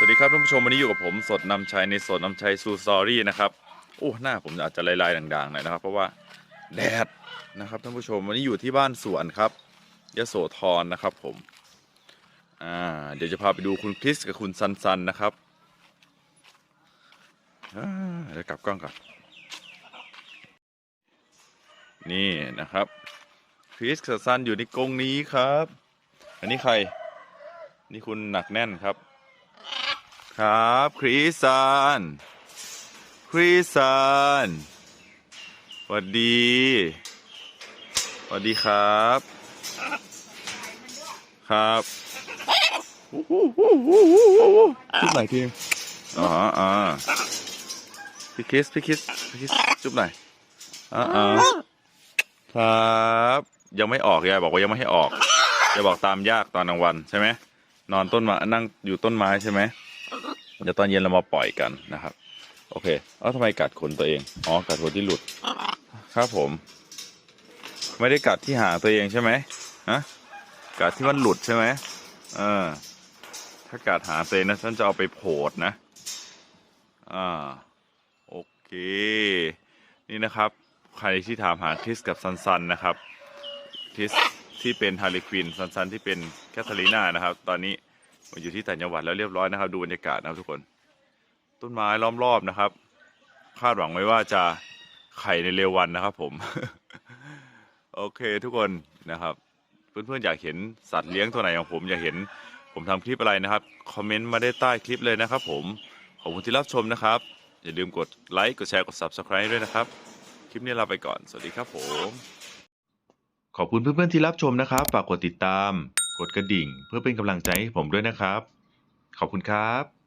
สวัสดีครับท่านผู้ชมวันนี้อยู่กับผมสดนำชัยในสดนำชัยซูซอรี่นะครับโอ้หน้าผมอาจจะลายๆด่างๆหน่อยนะครับ เพราะว่าแดดนะครับท่านผู้ชมวันนี้อยู่ที่บ้านสวนครับยโสธรนะครับผมอ่าเดี๋ยวจะพาไปดูคุณคริสกับคุณซันซันนะครับเดี๋ยวกลับกล้องก่อนนี่นะครับคริสกับซันอยู่ในกรงนี้ครับ อันนี้ใครนี่คุณหนักแน่นครับ ครับคริสซันคริสซันสวัสดีสวัสดีครับ ครับจุ๊บหน่อยทีอ๋ออ๋อพี่คริสพี่คริสพี่คริสจุ๊บหน่อยอ๋ออ๋อครับ ยังไม่ออกยายบอกว่ายังไม่ให้ออกจะบอกตามยากตอนกลางวันใช่ไหมนอนต้นไม้นั่งอยู่ต้นไม้ใช่ไหม เดี๋ยวตอนเย็นเรามาปล่อยกันนะครับ โอเค เอ้าทำไมกัดขนตัวเอง อ๋อ กัดขนที่หลุด ครับผม ไม่ได้กัดที่หางตัวเองใช่ไหมฮะ กัดที่มันหลุดใช่ไหมเออ ถ้ากัดหางตัวเองนะฉันจะเอาไปโผดนะ อ่า โอเค นี่นะครับ ใครที่ถามหาคริสกับซันซันนะครับคริสที่เป็นฮาริควินซันซันที่เป็นแคทเธอรีนานะครับ ตอนนี้ มาอยู่ที่แต่จังหวัดแล้วเรียบร้อยนะครับดูบรรยากาศนะครับทุกคน ต้นไม้ล้อมรอบนะครับ คาดหวังไว้ว่าจะไข่ในเร็ววันนะครับ ผม โอเคทุกคนนะครับ เพื่อนๆอยากเห็นสัตว์เลี้ยงตัวไหนของผมอยากเห็น ผมทำคลิปอะไรนะครับคอมเมนต์มาได้ใต้คลิปเลยนะครับ ผมขอบคุณที่รับชมนะครับ อย่าลืมกดไลค์กดแชร์กด subscribe ด้วยนะครับ คลิปนี้ลาไปก่อน สวัสดีครับผม ขอบคุณเพื่อนๆที่รับชมนะครับ ฝากกดติดตาม กดกระดิ่ง เพื่อเป็นกำลังใจให้ผมด้วยนะครับ ขอบคุณครับ